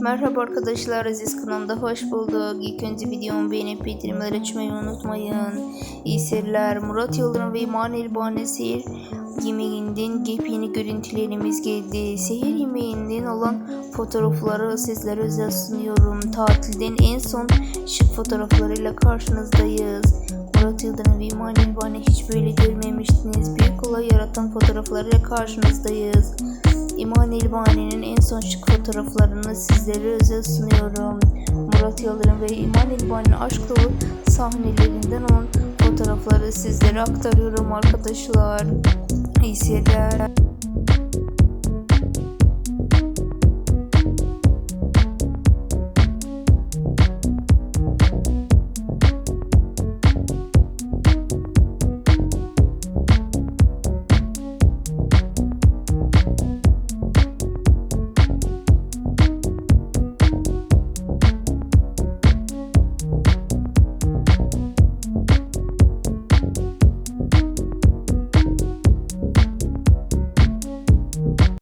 Merhaba arkadaşlar Aziz kanalımda hoş bulduk. İlk önce videomu beğenip bildirimleri açmayı unutmayın. İyi seyirler. Murat Yıldırım ve İman Elbani seyir yemeğinden yepyeni görüntülerimiz geldi. Seyir yemeğinden olan fotoğrafları sizlere özel sunuyorum. Tatilden en son şık fotoğraflarıyla karşınızdayız. Murat Yıldırım ve İman Elbani hiç böyle görmemiştiniz. Büyük olay yaratan fotoğraflarıyla karşınızdayız. İman İlbani'nin en son şık fotoğraflarını sizlere özel sunuyorum. Murat Yıldırım ve İman İlbani'nin aşk dolu sahnelerinden olan fotoğrafları sizlere aktarıyorum arkadaşlar. İyi seyirler.